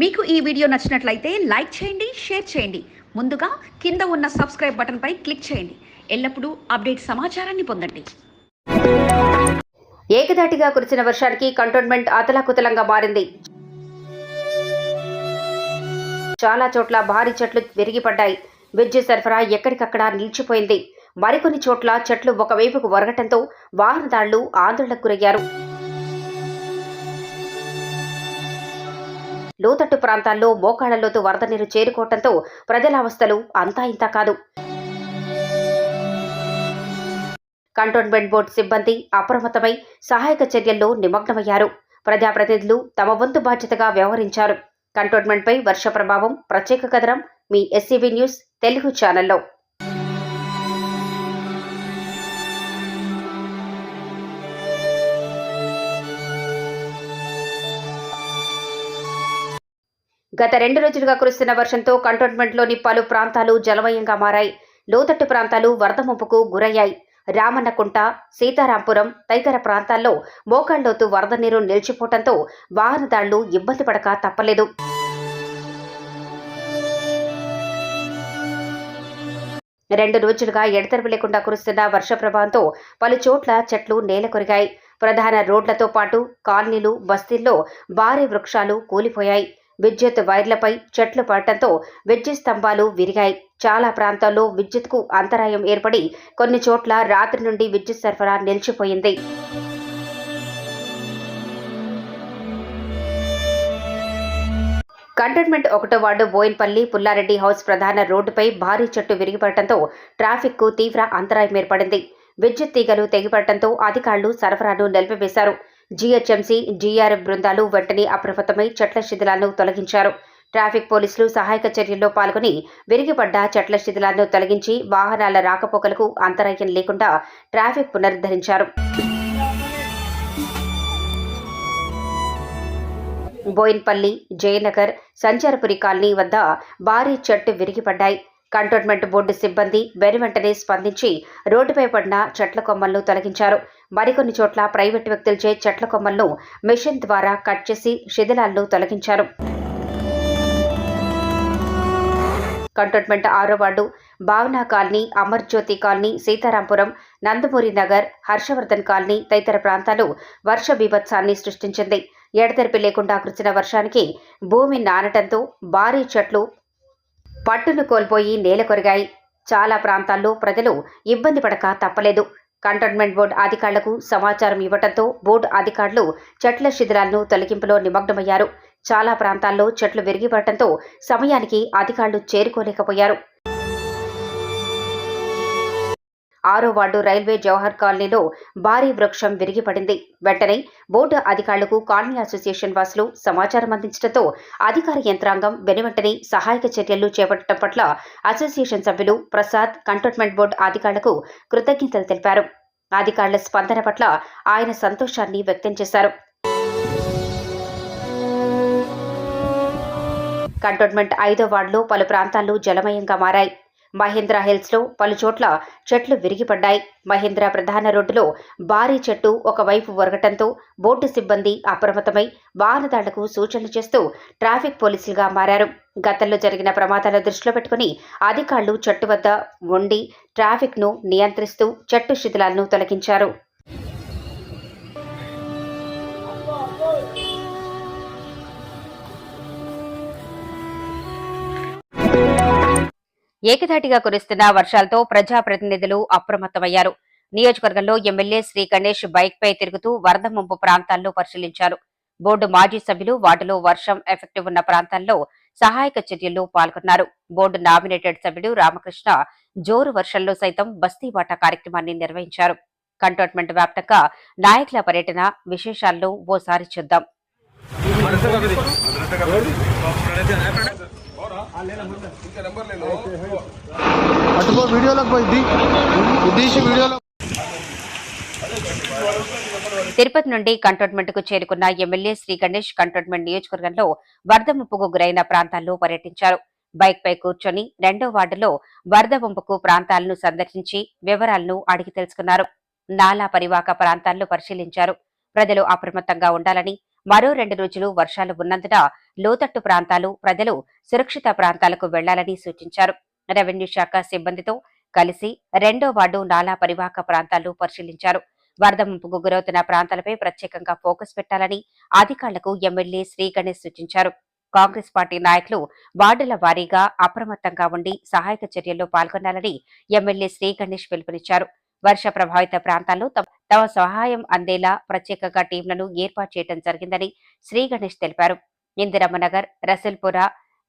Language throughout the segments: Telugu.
మీకు ఈ వీడియో నచ్చినట్లయితే లైక్ చేయండి షేర్ చేయండి. ముందుగా కింద ఉన్న సబ్స్క్రైబ్ బటన్పై క్లిక్ చేయండి. ఎల్లప్పుడూ అప్డేట్ సమాచారాన్ని పొందండి. ఏకధాటిగా కురిసిన వర్షానికి కంటోన్మెంట్ అతలాకుతలంగా మారింది. చాలా చోట్ల భారీ చెట్లు విరిగిపడ్డాయి. విద్యుత్ సరఫరా ఎక్కడికక్కడ నిలిచిపోయింది. మరికొన్ని చోట్ల చెట్లు ఒకవైపుకు ఒరగటంతో వాహనదారులు ఆందోళనకు గురయ్యారు. లోతట్టు ప్రాంతాల్లో మోకాళ్ళలోతు వరద నీరు చేరుకోవడంతో ప్రజల అవస్థలు అంతా ఇంతా కాదు. కంటోన్మెంట్ బోర్డు సిబ్బంది అప్రమత్తమై సహాయక చర్యల్లో నిమగ్నమయ్యారు. ప్రజాప్రతినిధులు తమ వంతు బాధ్యతగా వ్యవహరించారు. కంటోన్మెంట్పై వర్ష ప్రభావం ప్రత్యేక కథనం మీ ఎస్సీబీ న్యూస్ తెలుగు ఛానల్లో. గత రెండు రోజులుగా కురుస్తున్న వర్షంతో కంటోన్మెంట్లోని పలు ప్రాంతాలు జలమయంగా మారాయి. లోతట్టు ప్రాంతాలు వరద ముంపుకు గురయ్యాయి. రామన్నకుంట సీతారాంపురం తదితర ప్రాంతాల్లో మోకాళ్ళోతు వరద నీరు నిలిచిపోవడంతో వాహనదారులు ఇబ్బంది పడక తప్పలేదు. రెండు రోజులుగా ఎడతెరపు లేకుండా కురుస్తున్న వర్ష ప్రభావంతో పలు చోట్ల చెట్లు నేల కొరిగాయి. ప్రధాన రోడ్లతో పాటు కాలనీలు బస్తీల్లో భారీ వృక్షాలు కూలిపోయాయి. విద్యుత్ వైర్లపై చెట్లు పడటంతో విద్యుత్ స్తంభాలు విరిగాయి. చాలా ప్రాంతాల్లో విద్యుత్కు అంతరాయం ఏర్పడి కొన్ని చోట్ల రాత్రి నుండి విద్యుత్ సరఫరా నిలిచిపోయింది. కంటోన్మెంట్ ఒకటో వార్డు బోయిన్పల్లి పుల్లారెడ్డి హౌస్ ప్రధాన రోడ్డుపై భారీ చెట్టు విరిగిపడటంతో ట్రాఫిక్కు తీవ్ర అంతరాయం ఏర్పడింది. విద్యుత్ తీగలు తెగిపడటంతో అధికారులు సరఫరాను నిలిపివేశారు. జీహెచ్ఎంసీ జీఆర్ఎఫ్ బృందాలు వెంటనే అప్రమత్తమై చెట్ల శిథిలాలను తొలగించారు. ట్రాఫిక్ పోలీసులు సహాయక చర్యల్లో పాల్గొని విరిగిపడ్డ చెట్ల శిథిలాలను తొలగించి వాహనాల రాకపోకలకు అంతరాయం లేకుండా ట్రాఫిక్ పునరుద్ధరించారు. బోయిన్పల్లి జయనగర్ సంచారపురి కాలనీ వద్ద భారీ చెట్టు విరిగిపడ్డాయి. కంటోన్మెంట్ బోర్డు సిబ్బంది వెనువెంటనే స్పందించి రోడ్డుపై పడిన చెట్ల కొమ్మలను తొలగించారు. మరికొన్ని చోట్ల ప్రైవేటు వ్యక్తులచే చెట్ల కొమ్మలను మెషిన్ ద్వారా కట్ చేసి శిథిలాలను తొలగించారు. కంటోన్మెంట్ ఆరో ward Bhavana colony Amar Jyoti colony Sitarampuram Nandamuri Nagar Harshavardhan colony తదితర ప్రాంతాలు వర్ష బీభత్సాన్ని సృష్టించింది. ఎడతెరిపి లేకుండా కురిసిన వర్షానికి భూమి నానటంతో భారీ చెట్లు పట్టును కోల్పోయి నేల కొరిగాయి. చాలా ప్రాంతాల్లో ప్రజలు ఇబ్బంది పడక తప్పలేదు. కంటోన్మెంట్ బోర్డు అధికారులకు సమాచారం ఇవ్వడంతో బోర్డు అధికారులు చెట్ల శిథిలాలను తొలగింపులో నిమగ్నమయ్యారు. చాలా ప్రాంతాల్లో చెట్లు విరిగిపడటంతో సమయానికి అధికారులు చేరుకోలేకపోయారు. ఆరో వార్డు రైల్వే జవహర్ కాలనీలో భారీ వృక్షం విరిగిపడింది. వెంటనే బోర్డు అధికారులకు కాలనీ అసోసియేషన్ వాసులు సమాచారం అందించడంతో అధికార యంత్రాంగం వెనువెంటనే సహాయక చర్యలు చేపట్టడం పట్ల అసోసియేషన్ సభ్యులు ప్రసాద్ కంటోన్మెంట్ బోర్డు అధికారులకు కృతజ్ఞతలు తెలిపారు. అధికారుల స్పందన పట్ల ఆయన సంతోషాన్ని వ్యక్తం చేశారు. కంటోన్మెంట్ ఐదో వార్డులో పలు ప్రాంతాలు జలమయంగా మారాయి. మహేంద్ర హిల్స్లో పలుచోట్ల చెట్లు విరిగిపడ్డాయి. మహేంద్ర ప్రధాన రోడ్డులో భారీ చెట్టు ఒకవైపు ఒరగటంతో బోర్డు సిబ్బంది అప్రమత్తమై వాహనదారులకు సూచనలు చేస్తూ ట్రాఫిక్ పోలీసులుగా మారారు. గతంలో జరిగిన ప్రమాదాల దృష్టిలో పెట్టుకుని అధికారులు చెట్టు వద్ద ఉండి ట్రాఫిక్ను నియంత్రిస్తూ చెట్టు శిథిలాలను తొలగించారు. ఏకధాటిగా కురుస్తున్న వర్షాలతో ప్రజాప్రతినిధులు అప్రమత్తమయ్యారు. నియోజకవర్గంలో ఎమ్మెల్యే శ్రీ గణేష్ బైక్ పై తిరుగుతూ వరద ముంపు ప్రాంతాల్లో పరిశీలించారు. బోర్డు మాజీ సభ్యులు వాటిలో వర్షం ఎఫెక్టివ్ ఉన్న ప్రాంతాల్లో సహాయక చర్యల్లో పాల్గొన్నారు. బోర్డు నామినేటెడ్ సభ్యుడు రామకృష్ణ జోరు వర్షంలో సైతం బస్తీ వాటా కార్యక్రమాన్ని నిర్వహించారు. కంటోన్మెంట్ వ్యాప్తంగా నాయకుల పర్యటన విశేషాలను ఓసారి చూద్దాం. అటుపో వీడియోలోకి పోయింది ఉద్దేశ వీడియోలో తిరుపతి నుండి కంటోన్మెంట్కు చేరుకున్న ఎమ్మెల్యే శ్రీ గణేష్ కంటోన్మెంట్ నియోజకవర్గంలో వరద ముప్పుకు గురైన ప్రాంతాల్లో పర్యటించారు. బైక్ పై కూర్చొని రెండో వార్డులో వరద ముంపుకు ప్రాంతాలను సందర్శించి వివరాలను అడిగి తెలుసుకున్నారు. నాలా పరివాక ప్రాంతాల్లో పరిశీలించారు. ప్రజలు అప్రమత్తంగా ఉండాలని మరో రెండు రోజులు వర్షాలు ఉన్నందున లోతట్టు ప్రాంతాలు ప్రజలు సురక్షిత ప్రాంతాలకు వెళ్ళాలని సూచించారు. రెవెన్యూ శాఖ సిబ్బందితో కలిసి రెండో వార్డు నాలా పరివాహక ప్రాంతాలు పరిశీలించారు. వరద ముంపుకు గురవుతున్న ప్రాంతాలపై ప్రత్యేకంగా ఫోకస్ పెట్టాలని అధికారులకు ఎమ్మెల్యే శ్రీ గణేష్ సూచించారు. కాంగ్రెస్ పార్టీ నాయకులు వార్డుల వారీగా అప్రమత్తంగా ఉండి సహాయక చర్యల్లో పాల్గొనాలని ఎమ్మెల్యే శ్రీ గణేష్ పిలుపునిచ్చారు. వర్ష ప్రభావిత ప్రాంతాల్లో తమ సహాయం అందేలా ప్రత్యేకంగా టీంలను ఏర్పాటు చేయడం జరిగిందని శ్రీ గణేష్ తెలిపారు. ఇందిరమ్మనగర్ రసల్పుర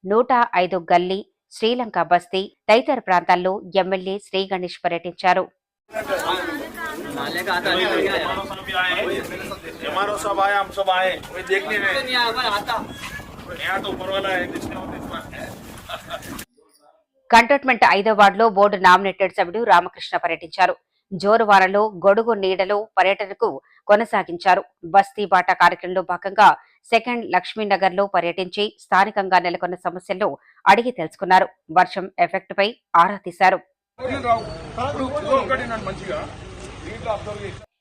నూట ఐదు గల్లీ శ్రీలంక బస్తీ తదితర ప్రాంతాల్లో ఎమ్మెల్యే శ్రీ గణేష్ పర్యటించారు. కంటోన్మెంట్ ఐదో వార్డులో బోర్డు నామినేటెడ్ సభ్యుడు రామకృష్ణ పర్యటించారు. జోరువారలో గొడుగు నీడలో పర్యటనకు కొనసాగించారు. బస్తీ బాట కార్యక్రమంలో భాగంగా సెకండ్ లక్ష్మీనగర్లో పర్యటించి స్థానికంగా నెలకొన్న సమస్యలను అడిగి తెలుసుకున్నారు. వర్షం ఎఫెక్ట్ పై ఆరా తీశారు.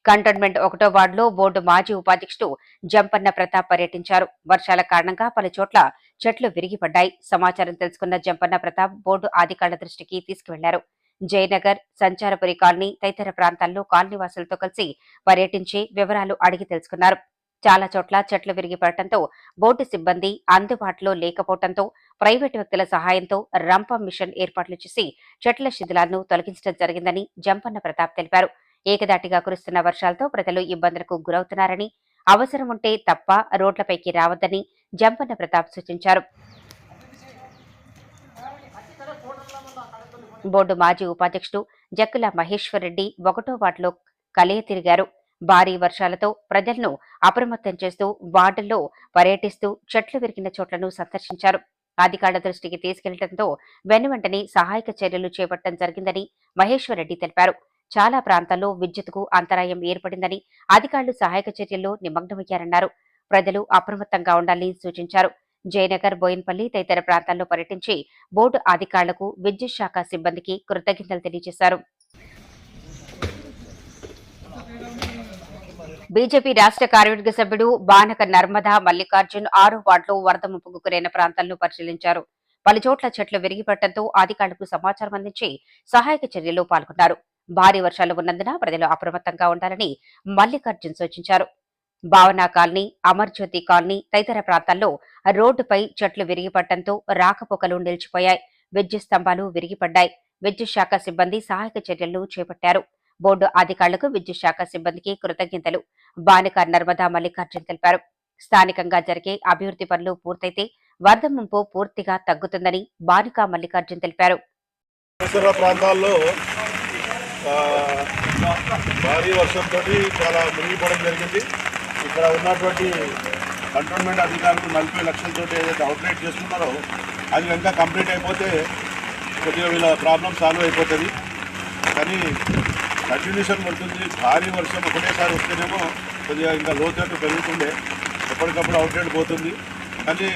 కంటోన్మెంట్ ఒకటో వార్డులో బోర్డు మాజీ ఉపాధ్యక్షుడు జంపన్న ప్రతాప్ పర్యటించారు. వర్షాల కారణంగా పలు చోట్ల చెట్లు విరిగిపడ్డాయి. సమాచారం తెలుసుకున్న జంపన్న ప్రతాప్ బోర్డు అధికారుల దృష్టికి తీసుకువెళ్ళారు. జయనగర్ సంచారపురి కాలనీ తదితర ప్రాంతాల్లో కాలనీవాసులతో కలిసి పర్యటించి వివరాలు అడిగి తెలుసుకున్నారు. చాలా చోట్ల చెట్లు విరిగిపడటంతో బోర్డు సిబ్బంది అందుబాటులో లేకపోవడంతో ప్రైవేటు వ్యక్తుల సహాయంతో రంపం మిషన్ ఏర్పాట్లు చేసి చెట్ల శిథిలాలను తొలగించడం జరిగిందని జంపన్న ప్రతాప్ తెలిపారు. ఏకదాటిగా కురుస్తున్న వర్షాలతో ప్రజలు ఇబ్బందులకు గురవుతున్నారని అవసరం ఉంటే తప్ప రోడ్లపైకి రావద్దని జంపన్న ప్రతాప్ సూచించారు. బోర్డు మాజీ ఉపాధ్యక్షుడు జక్కుల మహేశ్వర్రెడ్డి ఒకటో వార్డులో కలియ తిరిగారు. భారీ వర్షాలతో ప్రజలను అప్రమత్తం చేస్తూ వార్డుల్లో పర్యటిస్తూ చెట్లు విరిగిన చోట్లను సందర్శించారు. అధికారుల దృష్టికి తీసుకెళ్ళడంతో వెనువెంటనే సహాయక చర్యలు చేపట్టడం జరిగిందని మహేశ్వరరెడ్డి తెలిపారు. చాలా ప్రాంతాల్లో విద్యుత్కు అంతరాయం ఏర్పడిందని అధికారులు సహాయక చర్యల్లో నిమగ్నమయ్యారన్నారు. ప్రజలు అప్రమత్తంగా ఉండాలని సూచించారు. జయనగర్ బోయిన్పల్లి తదితర ప్రాంతాల్లో పర్యటించి బోర్డు అధికారులకు విద్యుత్ శాఖ సిబ్బందికి కృతజ్ఞతలు తెలియజేశారు. బీజేపీ రాష్ట్ర కార్యవర్గ సభ్యుడు బానక నర్మదా మల్లికార్జున్ ఆరు వార్డులో వరద ముప్పుకు గురైన ప్రాంతాలను పరిశీలించారు. పలుచోట్ల చెట్లు విరిగిపడటంతో అధికారులకు సమాచారం అందించి సహాయక చర్యల్లో పాల్గొన్నారు. భారీ వర్షాలు ఉన్నందున ప్రజలు అప్రమత్తంగా ఉండాలని మల్లికార్జున్ సూచించారు. భావనా కాలనీ అమర్జ్యోతి కాలనీ తదితర ప్రాంతాల్లో రోడ్డుపై చెట్లు విరిగిపడటంతో రాకపోకలు నిలిచిపోయాయి. విద్యుత్ స్తంభాలు విరిగిపడ్డాయి. విద్యుత్ శాఖ సిబ్బంది సహాయక చర్యలు చేపట్టారు. బోర్డు అధికారులకు విద్యుత్ శాఖ సిబ్బందికి కృతజ్ఞతలు. బానిక నర్మదా మల్లికార్జున్ తెలిపారు. స్థానికంగా జరిగే అభివృద్ధి పనులు పూర్తయితే వరద ముంపు పూర్తిగా తగ్గుతుందని బానిక మల్లికార్జున్ తెలిపారు. ప్రాంతాల్లో భారీ వర్షంతో చాలా మునిగిపోవడం జరిగింది. ఇక్కడ ఉన్నటువంటి కంటోన్మెంట్ అధికారులు నలభై లక్షలతో ఏదైతే అవుట్లెట్ చేస్తున్నారో అది కనుక కంప్లీట్ అయిపోతే కొద్దిగా వీళ్ళ ప్రాబ్లం సాల్వ్ అయిపోతుంది. కానీ కంటిన్యూషన్ పడుతుంది. భారీ వర్షం ఒకటేసారి వస్తేనేమో కొద్దిగా ఇంకా లోతట్టు పెరుగుతుండే. ఎప్పటికప్పుడు అవుట్లెట్ పోతుంది. కానీ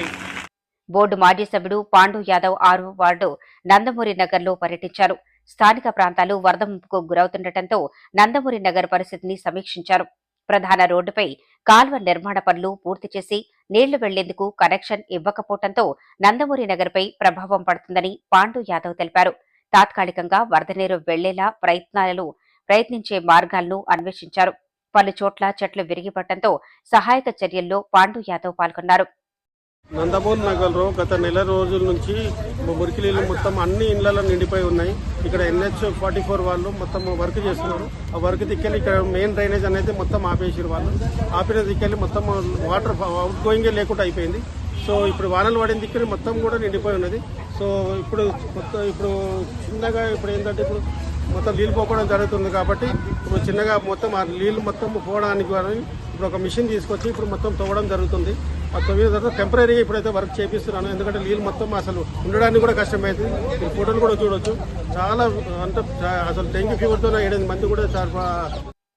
బోర్డు మాజీ సభ్యుడు పాండు యాదవ్ ఆరు వార్డు నందమూరి నగర్లో పర్యటించారు. స్థానిక ప్రాంతాలు వరద ముంపుకు గురవుతుండటంతో నందమూరి నగర్ పరిస్థితిని సమీక్షించారు. ప్రధాన రోడ్డుపై కాల్వ నిర్మాణ పనులు పూర్తి చేసి నీళ్ళు వెళ్ళేందుకు కనెక్షన్ ఇవ్వకపోవడంతో నందమూరి నగర్పై ప్రభావం పడుతుందని పాండు యాదవ్ తెలిపారు. తాత్కాలికంగా వరద నీరు వెళ్ళేలా ప్రయత్నాలు ప్రయత్నించే మార్గాలను అన్వేషించారు. పలు చోట్ల చెట్లు విరిగిపడటంతో సహాయక చర్యల్లో పాండు యాదవ్ పాల్గొన్నారు. నందమూరి నగర్లో గత నెల రోజుల నుంచి మురికి నీళ్ళు మొత్తం అన్ని ఇళ్ళలో నిండిపోయి ఉన్నాయి. ఇక్కడ ఎన్హెచ్ ఫార్టీ ఫోర్ వాళ్ళు మొత్తం వర్క్ చేస్తున్నారు. ఆ వర్క్ దిక్కెళ్ళి ఇక్కడ మెయిన్ డ్రైనేజ్ అనేది మొత్తం ఆపేసారు వాళ్ళు. ఆపిన దిక్కెళ్ళి మొత్తం వాటర్ అవుట్ గోయింగే లేకుండా అయిపోయింది. సో ఇప్పుడు వానలు పడిన దిక్కుని మొత్తం కూడా నిండిపోయి ఉన్నది. సో ఇప్పుడు మొత్తం ఇప్పుడు చిన్నగా ఇప్పుడు ఏంటంటే ఇప్పుడు మొత్తం నీళ్ళు పోవడం జరుగుతుంది కాబట్టి ఇప్పుడు చిన్నగా మొత్తం ఆ నీళ్ళు మొత్తం పోవడానికి ఇప్పుడు ఒక మిషన్ తీసుకొచ్చి ఇప్పుడు మొత్తం తవ్వడం జరుగుతుంది. ఆ తవ్విన తర్వాత టెంపరీగా ఇప్పుడైతే వర్క్ చేపిస్తున్నాను. ఎందుకంటే నీళ్ళు మొత్తం అసలు ఉండడానికి కూడా కష్టమైంది. ఈ ఫోటోలు కూడా చూడొచ్చు. చాలా అంటే అసలు డెంగ్యూ ఫీవర్తో ఏడెనిమిది మంది కూడా చాలా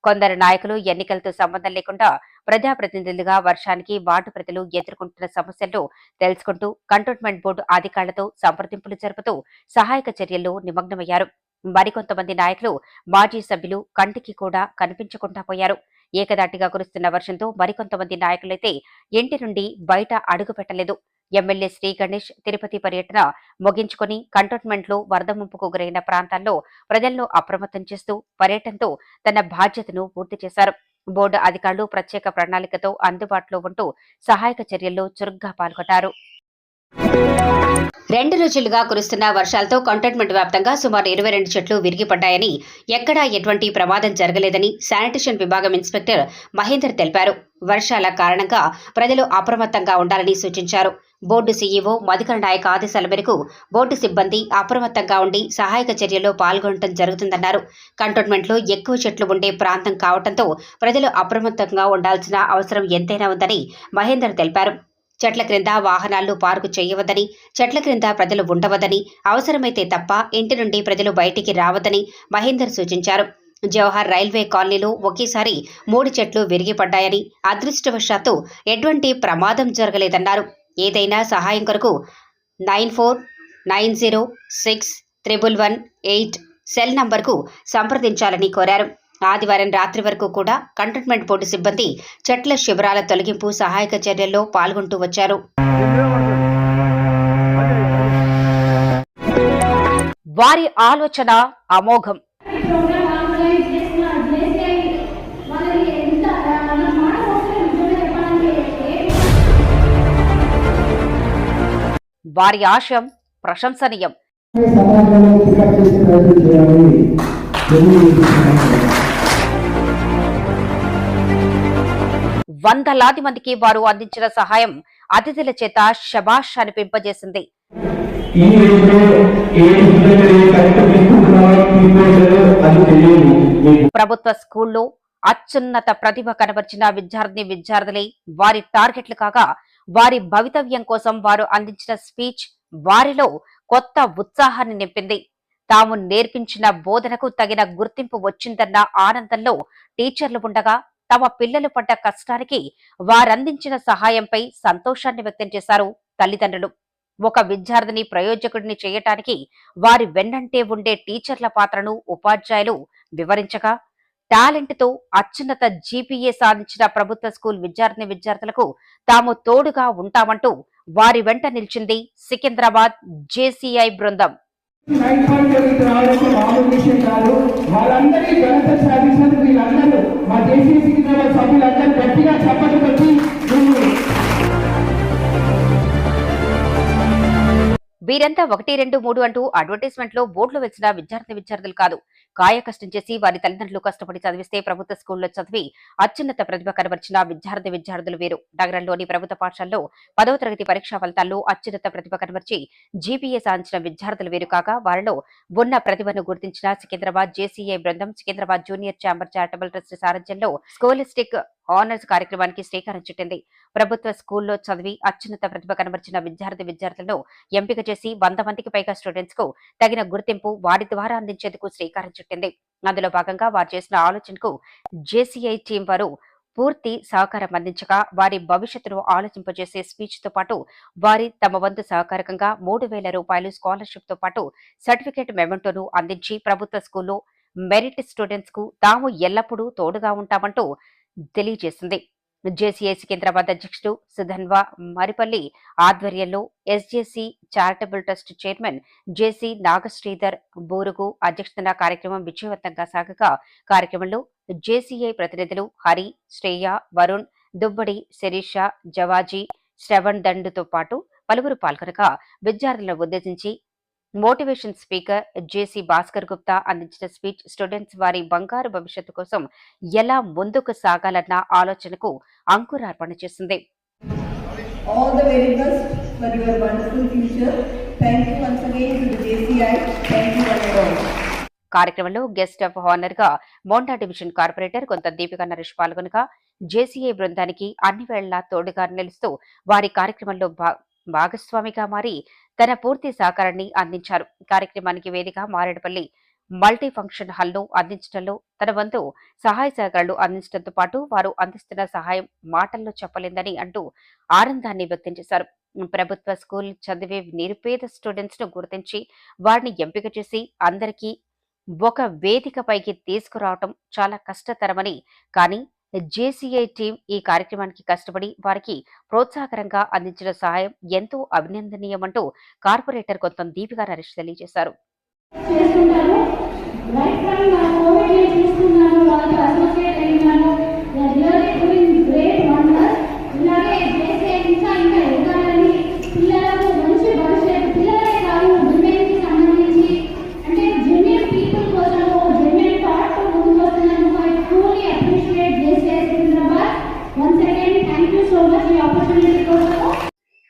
కొందరు నాయకులు ఎన్నికలతో సంబంధం లేకుండా ప్రజాప్రతినిధులుగా వర్షానికి వార్డు ప్రజలు ఎదుర్కొంటున్న సమస్యలను తెలుసుకుంటూ కంటోన్మెంట్ బోర్డు అధికారులతో సంప్రదింపులు జరుపుతూ సహాయక చర్యల్లో నిమగ్నమయ్యారు. మరికొంతమంది నాయకులు మాజీ సభ్యులు కంటికి కూడా కనిపించకుండా పోయారు. ఏకదాటిగా కురుస్తున్న వర్షంతో మరికొంతమంది నాయకులైతే ఇంటి నుండి బయట అడుగు పెట్టలేదు. ఎమ్మెల్యే శ్రీ గణేష్ తిరుపతి పర్యటన ముగించుకొని కంటోన్మెంట్లో వరద ముంపుకు గురైన ప్రాంతాల్లో ప్రజలను అప్రమత్తం చేస్తూ పర్యటనతో తన బాధ్యతను పూర్తి చేశారు. బోర్డు అధికారులు ప్రత్యేక ప్రణాళికతో అందుబాటులో ఉంటూ సహాయక చర్యల్లో చురుగ్గా పాల్గొన్నారు. రెండు రోజులుగా కురుస్తున్న వర్షాలతో కంటోన్మెంట్ వ్యాప్తంగా సుమారు ఇరవై రెండు చెట్లు విరిగిపడ్డాయని ఎక్కడా ఎటువంటి ప్రమాదం జరగలేదని శానిటేషన్ విభాగం ఇన్స్పెక్టర్ మహేందర్ తెలిపారు. వర్షాల కారణంగా ప్రజలు అప్రమత్తంగా ఉండాలని సూచించారు. బోర్డు సీఈఓ మధుకర్ నాయక్ ఆదేశాల మేరకు బోర్డు సిబ్బంది అప్రమత్తంగా ఉండి సహాయక చర్యల్లో పాల్గొనడం జరుగుతుందన్నారు. కంటోన్మెంట్లో ఎక్కువ చెట్లు ఉండే ప్రాంతం కావడంతో ప్రజలు అప్రమత్తంగా ఉండాల్సిన అవసరం ఎంతైనా ఉందని మహేందర్ తెలిపారు. చెట్ల క్రింద వాహనాలు పార్కు చేయవద్దని చెట్ల క్రింద ప్రజలు ఉండవద్దని అవసరమైతే తప్ప ఇంటి నుండి ప్రజలు బయటికి రావద్దని మహేందర్ సూచించారు. జవహర్ రైల్వే కాలనీలో ఒకేసారి మూడు చెట్లు విరిగిపడ్డాయని అదృష్టవశాత్తు ఎటువంటి ప్రమాదం జరగలేదన్నారు. ఏదైనా సహాయం కొరకు nine four nine zero six triple one eight cell నంబర్కు సంప్రదించాలని కోరారు. ఆదివారం రాత్రి వరకు కూడా కంటోన్మెంట్ బోర్డు సిబ్బంది చెట్ల శిబిరాల తొలగింపు సహాయక చర్యల్లో పాల్గొంటూ వచ్చారు. వారి ఆలోచన అమోఘం. వారి ఆశయం ప్రశంసనీయం. వందలాది మందికి వారు అందించిన సహాయం అతిథుల చేత శబాష్ అనిపింపజేసింది ప్రభుత్వ స్కూల్లో అత్యున్నత ప్రతిభ కనబర్చిన విద్యార్థిని విద్యార్థులే వారి టార్గెట్లు కాగా వారి భవితవ్యం కోసం వారు అందించిన స్పీచ్ వారిలో కొత్త ఉత్సాహాన్ని నింపింది. తాము నేర్పించిన బోధనకు తగిన గుర్తింపు వచ్చిందన్న ఆనందంలో టీచర్లు ఉండగా తమ పిల్లలు పడ్డ కష్టానికి వారందించిన సహాయంపై సంతోషాన్ని వ్యక్తం చేశారు తల్లిదండ్రులు. ఒక విద్యార్థిని ప్రయోజకుడిని చేయటానికి వారి వెన్నంటే ఉండే టీచర్ల పాత్రను ఉపాధ్యాయులు వివరించగా టాలెంట్తో అత్యున్నత జీపీఏ సాధించిన ప్రభుత్వ స్కూల్ విద్యార్థిని విద్యార్థులకు తాము తోడుగా ఉంటామంటూ వారి వెంట నిలిచింది సికింద్రాబాద్ జేసీఐ బృందం. నైన్ పాయింట్ రావడం మామూలు విషయం కాదు. వాళ్ళందరినీ ఘనత సాధించినందుకు వీళ్ళందరూ మా దేశీయ సికింద్రాబాద్ సభ్యులందరూ గట్టిగా చప్పట్లు పెట్టి వీరంతా ఒకటి రెండు మూడు అంటూ అడ్వర్టైజ్మెంట్లో బోర్డులు వచ్చిన విద్యార్థి విద్యార్థులు కాదు. కాయ కష్టం చేసి వారి తల్లిదండ్రులు కష్టపడి చదివిస్తే ప్రభుత్వ స్కూల్లో చదివి అత్యున్నత ప్రతిభ కనబరిచిన విద్యార్థి విద్యార్థులు వీరు. నగరంలోని ప్రభుత్వ పాఠశాలలో పదవ తరగతి పరీక్షా ఫలితాల్లో అత్యున్నత ప్రతిభ కనబర్చి జీపీఏ సాధించిన విద్యార్థులు వీరు కాగా వారిలో ఉన్న ప్రతిభను గుర్తించిన సికింద్రాబాద్ జేసీఏ బృందం Secunderabad junior chamber charitable trust సారథ్యంలో స్కోలిస్టిక్ ఆనర్స్ కార్యక్రమానికి శ్రీకారం చుట్టింది. ప్రభుత్వ స్కూల్లో చదివి అత్యున్నత ప్రతిభ కనబరిచిన విద్యార్థి విద్యార్థులను ఎంపిక చేసి వంద మందికి పైగా స్టూడెంట్స్కు తగిన గుర్తింపు వారి ద్వారా అందించేందుకు శ్రీకారం చుట్టింది. అందులో భాగంగా వారు చేసిన ఆలోచనకు జేసీఐ టీం వారు పూర్తి సహకారం అందించగా వారి భవిష్యత్తును ఆలోచింపజేసే స్పీచ్తో పాటు వారి తమ వంతు సహకారకంగా మూడు వేల రూపాయలు స్కాలర్షిప్తో పాటు సర్టిఫికేట్ మెమెంటోను అందించి ప్రభుత్వ స్కూల్లో మెరిట్ స్టూడెంట్స్కు తాము ఎల్లప్పుడూ తోడుగా ఉంటామంటూ తెలియజేసింది. జేసీఐసి సికింద్రాబాద్ అధ్యక్షుడు సుధన్వా మరిపల్లి ఆధ్వర్యంలో SJC charitable trust chairman JC Nagasridhar Burugu అధ్యక్షతన కార్యక్రమం విజయవంతంగా సాగగా. కార్యక్రమంలో జేసీఐ ప్రతినిధులు హరి శ్రేయ వరుణ్ దుబ్బడి శిరీష జవాజీ శ్రవణ్ దండుతో పాటు పలువురు పాల్గొనగా విద్యార్థులను ఉద్దేశించి motivation speaker JC Bhaskar Gupta అందించిన స్పీచ్ స్టూడెంట్స్ వారి బంగారు భవిష్యత్తు కోసం ఎలా ముందుకు సాగాలన్న ఆలోచనకు అంకురార్పణ చేసింది all the very best for your wonderful future. Thank you once again to the JCI. Thank you one and all. కార్యక్రమంలో గెస్ట్ ఆఫ్ హానర్గా Monda division corporator Kontha Deepika Naresh పాల్గొనగా JCI బృందానికి అన్ని వేళ్ళా తోడుగా నిలుస్తూ వారి కార్యక్రమంలో భాగస్వామిగా మారి తన పూర్తి సహకారాన్ని అందించారు. కార్యక్రమానికి వేదిక మారేడుపల్లి మల్టీ ఫంక్షన్ హాల్ను అందించడంలో తన వంతు సహాయ సహకారాలు అందించడంతో పాటు వారు అందిస్తున్న సహాయం మాటల్లో చెప్పలేందని అంటూ ఆనందాన్ని వ్యక్తం చేశారు. ప్రభుత్వ స్కూల్ చదివే నిరుపేద స్టూడెంట్స్ను గుర్తించి వారిని ఎంపిక చేసి అందరికీ ఒక వేదికపైకి తీసుకురావటం చాలా కష్టతరమని కానీ జేసీఐ టీం ఈ కార్యక్రమానికి కష్టపడి వారికి ప్రోత్సాహకరంగా అందించిన సహాయం ఎంతో అభినందనీయమంటూ కార్పొరేటర్ కొంత దీపికా నరేష్ తెలియజేశారు.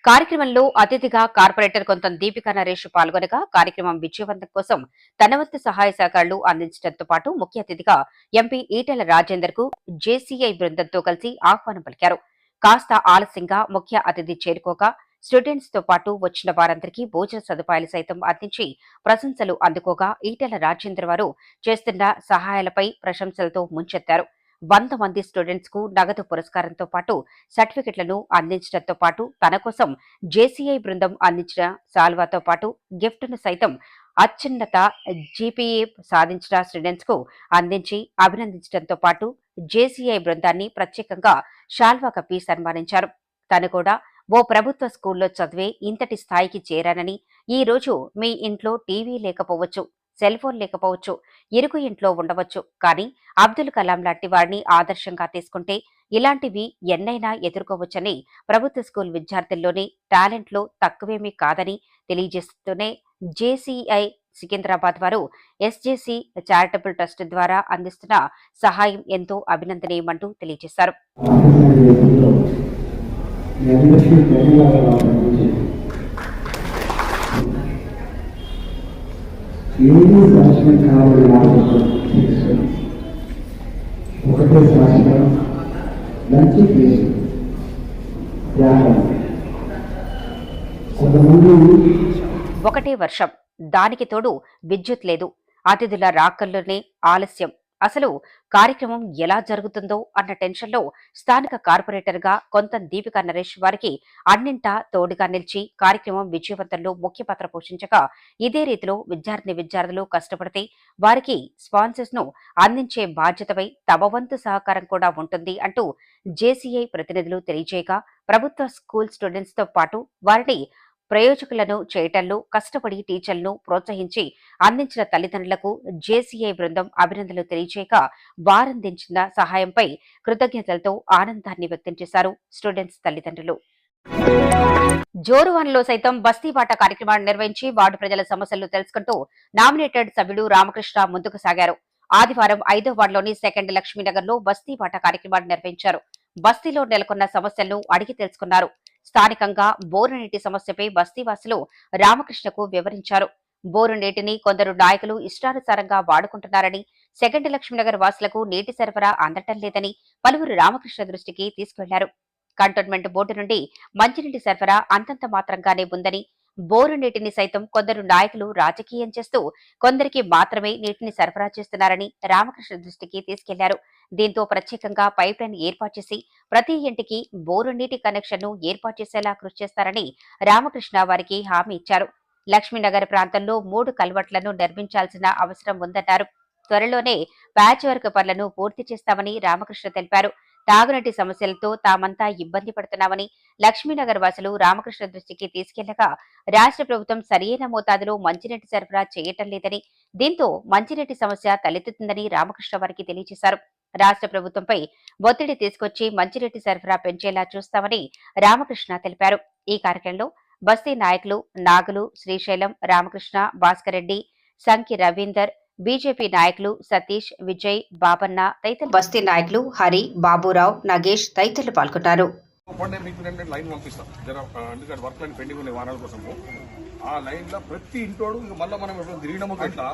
కార్యక్రమంలో అతిథిగా కార్పొరేటర్ కొంత దీపికా నరేష్ పాల్గొనగా కార్యక్రమం విజయవంతం కోసం తన వంతు సహాయ సహకారాలు అందించడంతో పాటు ముఖ్య అతిథిగా ఎంపీ ఈటెల రాజేందర్కు జేసీఐ బృందంతో కలిసి ఆహ్వానం పలికారు. కాస్త ఆలస్యంగా ముఖ్య అతిథి చేరుకోగా స్టూడెంట్స్తో పాటు వచ్చిన వారందరికీ భోజన సదుపాయాలు సైతం అందించి ప్రశంసలు అందుకోగా ఈటెల రాజేందర్ వారు చేస్తున్న సహాయాలపై ప్రశంసలతో ముంచెత్తారు. వంద మంది స్టూడెంట్స్కు నగదు పురస్కారంతో పాటు సర్టిఫికెట్లను అందించడంతో పాటు తన కోసం జేసీఐ బృందం అందించిన సాల్వాతో పాటు గిఫ్ట్ను సైతం అత్యున్నత జీపీఏ సాధించిన స్టూడెంట్స్కు అందించి అభినందించడంతో పాటు జేసీఐ బృందాన్ని ప్రత్యేకంగా షాల్వా కప్పి సన్మానించారు. తను కూడా ఓ ప్రభుత్వ స్కూల్లో చదివే ఇంతటి స్థాయికి చేరానని ఈ రోజు మీ ఇంట్లో టీవీ లేకపోవచ్చు. సెల్ ఫోన్ లేకపోవచ్చు ఇరుకు ఇంట్లో ఉండవచ్చు. కానీ అబ్దుల్ కలాం లాంటి వారిని ఆదర్శంగా తీసుకుంటే ఇలాంటివి ఎన్నైనా ఎదుర్కోవచ్చని ప్రభుత్వ స్కూల్ విద్యార్థుల్లోని టాలెంట్లో తక్కువేమీ కాదని తెలియజేస్తూనే జేసీఐ సికింద్రాబాద్ వారు ఎస్జేసీ చారిటబుల్ ట్రస్ట్ ద్వారా అందిస్తున్న సహాయం ఎంతో అభినందనీయమంటూ తెలియజేశారు మీ అందరికీ ధన్యవాదాలు అర్పించి ఏది శాసనం కావాలి ఆలోచన ఒకటే శాశ్వతం మంచి పేరు త్యాగం. కొంతమంది ఒకటే వర్షం దానికి తోడు విద్యుత్ లేదు అతిథుల రాకల్లోనే ఆలస్యం. అసలు కార్యక్రమం ఎలా జరుగుతుందో అన్న టెన్షన్లో స్థానిక కార్పొరేటర్గా కొంత దీపికా నరేష్ వారికి అన్నింటా తోడుగా నిలిచి కార్యక్రమం విజయవంతంలో ముఖ్య పాత్ర పోషించగా ఇదే రీతిలో విద్యార్థిని విద్యార్థులు కష్టపడితే వారికి స్పాన్సర్స్ను అందించే బాధ్యతపై తమ వంతు సహకారం కూడా ఉంటుంది అంటూ జేసీఐ ప్రతినిధులు తెలియజేయగా ప్రభుత్వ స్కూల్ స్టూడెంట్స్తో పాటు వారిని ప్రయోజకులను చేయటంలో కష్టపడి టీచర్లను ప్రోత్సహించి అందించిన తల్లిదండ్రులకు జేసీఐ బృందం అభినందనలు తెలియజేయగా వారందించిన సహాయంపై కృతజ్ఞతలతో ఆనందాన్ని వ్యక్తం చేశారు స్టూడెంట్స్ తల్లిదండ్రులు. జోరువాన్లో సైతం బస్తీబాట కార్యక్రమాన్ని నిర్వహించి వార్డు ప్రజల సమస్యలు తెలుసుకుంటూ నామినేటెడ్ సభ్యుడు రామకృష్ణ ముందుకు సాగారు. ఆదివారం ఐదో వార్డులోని సెకండ్ లక్ష్మీనగర్లో బస్తీబాట కార్యక్రమాన్ని నిర్వహించారు. బస్తీలో నెలకొన్న సమస్యలను అడిగి తెలుసుకున్నారు. స్థానికంగా బోరు నీటి సమస్యపై బస్తీవాసులు రామకృష్ణకు వివరించారు. బోరు నీటిని కొందరు నాయకులు ఇష్టానుసారంగా వాడుకుంటున్నారని సెకండ్ లక్ష్మీనగర్ వాసులకు నీటి సరఫరా అందటం లేదని పలువురు రామకృష్ణ దృష్టికి తీసుకెళ్ళారు. కంటోన్మెంట్ బోర్డు నుండి మంచినీటి సరఫరా అంతంత మాత్రంగానే ఉందని బోరు నీటిని సైతం కొందరు నాయకులు రాజకీయం చేస్తూ కొందరికి మాత్రమే నీటిని సరఫరా చేస్తున్నారని రామకృష్ణ దృష్టికి తీసుకెళ్ళారు. దీంతో ప్రత్యేకంగా పైప్ లైన్ ఏర్పాటు చేసి ప్రతి ఇంటికి బోరు నీటి కనెక్షన్ను ఏర్పాటు చేసేలా కృషి చేస్తారని రామకృష్ణ వారికి హామీ ఇచ్చారు. లక్ష్మీనగర్ ప్రాంతంలో మూడు కల్వట్లను నిర్మించాల్సిన అవసరం ఉందన్నారు. త్వరలోనే ప్యాచ్ వర్క్ పనులను పూర్తి చేస్తామని రామకృష్ణ తెలిపారు. తాగునీటి సమస్యలతో తామంతా ఇబ్బంది పడుతున్నామని లక్ష్మీనగర్ వాసులు రామకృష్ణ దృష్టికి తీసుకెళ్ళగా రాష్ట్ర ప్రభుత్వం సరియైన మోతాదులో మంచినీటి సరఫరా చేయటం లేదని దీంతో మంచినీటి సమస్య తలెత్తుతుందని రామకృష్ణ వారికి తెలియజేశారు. రాష్ట్ర ప్రభుత్వంపై ఒత్తిడి తీసుకొచ్చి మంచినీటి సరఫరా పెంచేలా చూస్తామని రామకృష్ణ తెలిపారు. ఈ కార్యక్రమంలో బస్తీ నాయకులు నాగులు శ్రీశైలం రామకృష్ణ భాస్కర్ రెడ్డి సంకి రవీందర్ బీజేపీ నాయకులు సతీష్ విజయ్ బాబన్న తదితరులు బస్తీ నాయకులు హరి బాబురావు నగేష్ తదితరులు పాల్గొన్నారు. పండే మీకు నేను లైన్ పంపిస్తాం. జర ఎందుకంటే వర్క్ లైన్ పెండింగ్ ఉన్నాయి వారాల కోసము. ఆ లైన్లో ప్రతి ఇంటోడు ఇంక మళ్ళీ మనం ఎప్పుడు తిరిగినాము ఎట్లా?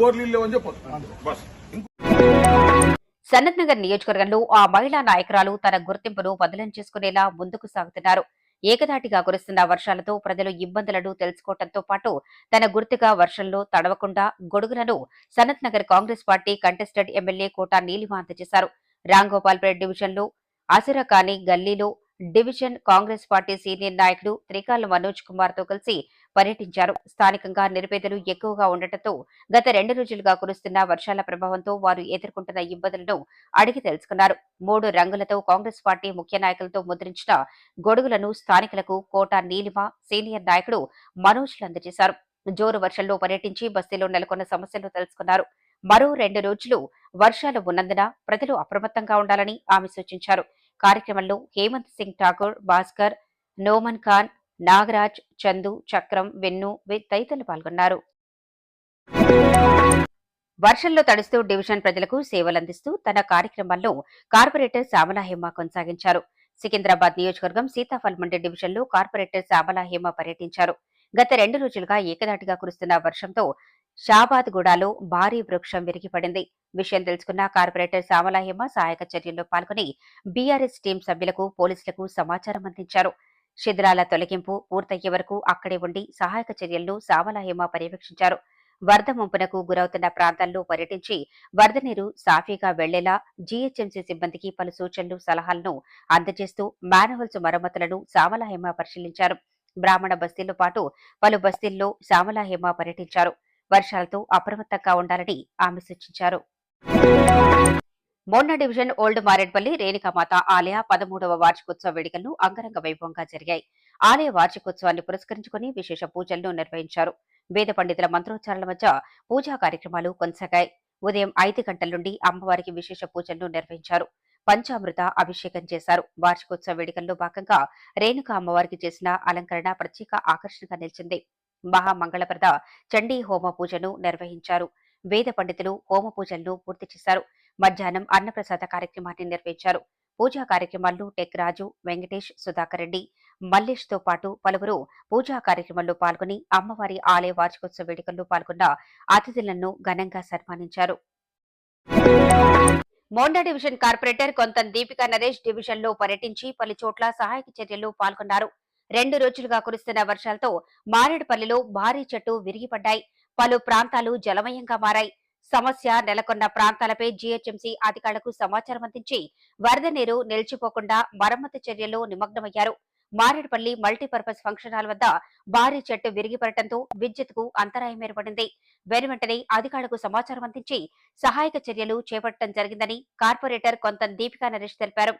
గోర్లు లేవని చెప్పొద్దు. బస్. సనత్ నగర్ నియోజకవర్గంలో ఆ మహిళా నాయకురాలు తన గుర్తింపును బదిలం చేసుకునేలా ముందుకు సాగుతున్నారు. ఏకధాటిగా కురుస్తున్న వర్షాలతో ప్రజలు ఇబ్బందులను తెలుసుకోవడంతో పాటు తన గుర్తుగా వర్షంలో తడవకుండా గొడుగులను Sanath Nagar Congress party contested MLA Kota Neelima అందజేశారు రాంగోపాల్పేట్ డివిజన్లో అసురకాని గల్లీలో డివిజన్ కాంగ్రెస్ పార్టీ సీనియర్ నాయకుడు త్రికాల మనోజ్ కుమార్తో కలిసి పర్యటించారు. స్థానికంగా నిరుపేదలు ఎక్కువగా ఉండటంతో గత రెండు రోజులుగా కురుస్తున్న వర్షాల ప్రభావంతో వారు ఎదుర్కొంటున్న ఇబ్బందులను అడిగి తెలుసుకున్నారు. మూడు రంగులతో కాంగ్రెస్ పార్టీ ముఖ్య నాయకులతో ముద్రించిన గొడుగులను స్థానికులకు కోట నీలిమ సీనియర్ నాయకుడు మనోజ్లు అందజేశారు. జోరు వర్షంలో పర్యటించి బస్తీలో నెలకొన్న సమస్యలు తెలుసుకున్నారు. మరో రెండు రోజులు వర్షాలు ఉన్నందున ప్రజలు అప్రమత్తంగా ఉండాలని ఆమె సూచించారు. కార్యక్రమంలో హేమంత్ సింగ్ ఠాకూర్ భాస్కర్ నోమన్ ఖాన్ నాగరాజ్ చందు చక్రం వెన్ను తదితరులు పాల్గొన్నారు. వర్షంలో తడుస్తూ డివిజన్ ప్రజలకు సేవలందిస్తూ తన కార్యక్రమాల్లో కార్పొరేటర్ శ్యామల హేమ కొనసాగించారు. సికింద్రాబాద్ నియోజకవర్గం సీతాఫల్ మండి డివిజన్లో కార్పొరేటర్ శ్యామల హేమ పర్యటించారు. గత రెండు రోజులుగా ఏకదాటిగా కురుస్తున్న వర్షంతో షాబాద్ గూడాలో భారీ వృక్షం విరిగిపడింది. విషయం తెలుసుకున్న కార్పొరేటర్ శ్యామలాహేమ సహాయక చర్యల్లో పాల్గొని బీఆర్ఎస్ టీం సభ్యులకు పోలీసులకు సమాచారం అందించారు. శిథిలాల తొలగింపు పూర్తయ్యే వరకు అక్కడే ఉండి సహాయక చర్యలను శ్యామల పర్యవేక్షించారు. వరద ముంపునకు గురవుతున్న ప్రాంతాల్లో పర్యటించి వరద నీరు సాఫీగా వెళ్ళేలా జీహెచ్ఎంసీ సిబ్బందికి పలు సూచనలు సలహాలను అందజేస్తూ మానవల్స్ మరమ్మతులను శ్యామల పరిశీలించారు. బ్రాహ్మణ బస్తీల్లో పాటు పలు బస్తీల్లో శ్యామల పర్యటించారు. వర్షాలతో అప్రమత్తంగా ఉండాలని ఆమె సూచించారు. మొన్న డివిజన్ ఓల్డ్ మారేడ్పల్లి రేణుకామాత ఆలయ పదమూడవ వార్షికోత్సవ వేడుకలను అంగరంగ వైభవంగా జరిగాయి. ఆలయ వార్షికోత్సవాన్ని పురస్కరించుకుని విశేష పూజలను నిర్వహించారు. వేద పండితుల మంత్రోచ్చారణల మధ్య పూజా కార్యక్రమాలు కొనసాగాయి. ఉదయం ఐదు గంటల నుండి అమ్మవారికి విశేష పూజలను నిర్వహించారు. పంచామృత అభిషేకం చేశారు. వార్షికోత్సవ వేడుకల్లో భాగంగా రేణుక అమ్మవారికి చేసిన అలంకరణ ప్రత్యేక ఆకర్షణగా నిలిచింది. మహామంగళప్రద చండీ హోమ పూజను నిర్వహించారు. వేద పండితులు హోమ పూజలను పూర్తి చేశారు. మధ్యాహ్నం అన్నప్రసాద కార్యక్రమాన్ని నిర్వహించారు. పూజా కార్యక్రమాల్లో టెక్ రాజు వెంకటేష్ సుధాకర్ రెడ్డి మల్లేష్తో పాటు పలువురు పూజా కార్యక్రమంలో పాల్గొని అమ్మవారి ఆలయ వార్షికోత్సవ వేడుకల్లో పాల్గొన్న అతిథులను ఘనంగా సన్మానించారు. మోండా డివిజన్ కార్పొరేటర్ కొంత దీపికా నరేష్ డివిజన్లో పర్యటించి పలు చోట్ల సహాయక చర్యల్లో పాల్గొన్నారు. రెండు రోజులుగా కురుస్తున్న వర్షాలతో మారేడుపల్లిలో భారీ చెట్టు విరిగిపడ్డాయి. పలు ప్రాంతాలు జలమయంగా మారాయి. సమస్య నెలకొన్న ప్రాంతాలపై జీహెచ్ఎంసీ అధికారులకు సమాచారం అందించి వరద నీరు నిలిచిపోకుండా మరమ్మతు చర్యల్లో నిమగ్నమయ్యారు. మారేడుపల్లి మల్టీపర్పస్ ఫంక్షన్ హాల్ వద్ద భారీ చెట్టు విరిగిపడటంతో విద్యుత్కు అంతరాయం ఏర్పడింది. వెనువెంటనే అధికారులకు సమాచారం అందించి సహాయక చర్యలు చేపట్టడం జరిగిందని కార్పొరేటర్ కొంత దీపికా నరేష్ తెలిపారు.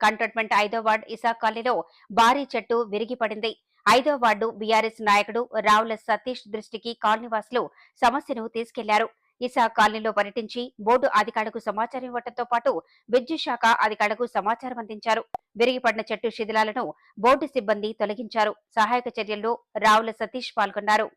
కంటోన్మెంట్ ఐదో వార్డ్ ఇసా కాలనీలో భారీ చెట్టు విరిగిపడింది. ఐదో వార్డు బీఆర్ఎస్ నాయకుడు రావుల సతీష్ దృష్టికి కాలనీవాసులు సమస్యను తీసుకెళ్ళారు. ఇసా కాలనీలో పర్యటించి బోర్డు అధికారులకు సమాచారం ఇవ్వడంతో పాటు విద్యుత్ శాఖ అధికారులకు సమాచారం అందించారు. విరిగిపడిన చెట్టు శిథిలాలను బోర్డు సిబ్బంది తొలగించారు. సహాయక చర్యల్లో రావుల సతీష్ పాల్గొన్నారు.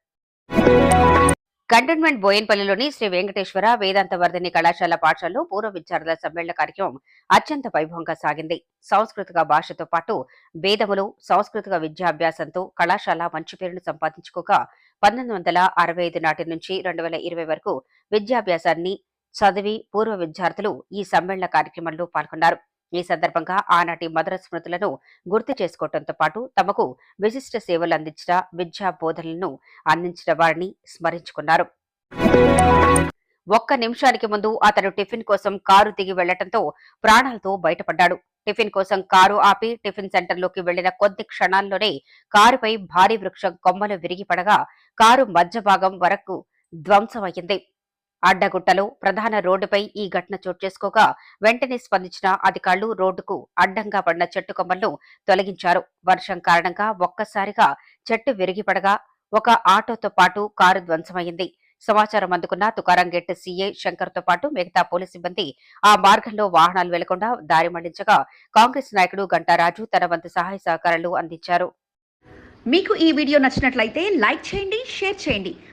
కంటోన్మెంట్ బోయన్పల్లిలోని శ్రీ వెంకటేశ్వర వేదాంత వర్ధని కళాశాల పాఠశాలలో పూర్వ విద్యార్థుల సమ్మేళన కార్యక్రమం అత్యంత వైభవంగా సాగింది. సాంస్కృతిక భాషతో పాటు వేదములు సాంస్కృతిక విద్యాభ్యాసంతో కళాశాల మంచి పేరును సంపాదించుకోగా పంతొమ్మిది వందల అరవై ఐదు నాటి నుంచి రెండు వేల ఇరవై వరకు విద్యాభ్యాసాన్ని చదివి పూర్వ విద్యార్థులు ఈ సమ్మేళన కార్యక్రమంలో పాల్గొన్నారు. ఈ సందర్భంగా ఆనాటి మధుర స్మృతులను గుర్తు చేసుకోవడంతో పాటు తమకు విశిష్ట సేవలు అందించిన విద్యా బోధనలను అందించిన వారిని స్మరించుకున్నారు. ఒక్క నిమిషానికి ముందు అతను టిఫిన్ కోసం కారు దిగి వెళ్ళటంతో ప్రాణాలతో బయటపడ్డాడు. టిఫిన్ కోసం కారు ఆపి టిఫిన్ సెంటర్లోకి వెళ్ళిన కొద్ది క్షణాల్లోనే కారుపై భారీ వృక్షం కొమ్మలు విరిగిపడగా కారు మధ్య భాగం వరకు ధ్వంసమయ్యింది. అడ్డగుట్టలో ప్రధాన రోడ్డుపై ఈ ఘటన చోటు చేసుకోగా వెంటనే స్పందించిన అధికారులు రోడ్డుకు అడ్డంగా పడిన చెట్టు కొమ్మలను తొలగించారు. వర్షం కారణంగా ఒక్కసారిగా చెట్టు విరిగిపడగా ఒక ఆటోతో పాటు కారు ధ్వంసమైంది. సమాచారం అందుకున్న తుకారం గేట్ సీఏ శంకర్తో పాటు మిగతా పోలీస్ సిబ్బంది ఆ మార్గంలో వాహనాలు వెళ్ళకుండా దారి మళ్ళించగా కాంగ్రెస్ నాయకుడు గంటారాజు తన వంతు సహాయ సహకారాలు అందించారు. మీకు ఈ వీడియో నచ్చినట్లయితే లైక్ చేయండి షేర్ చేయండి.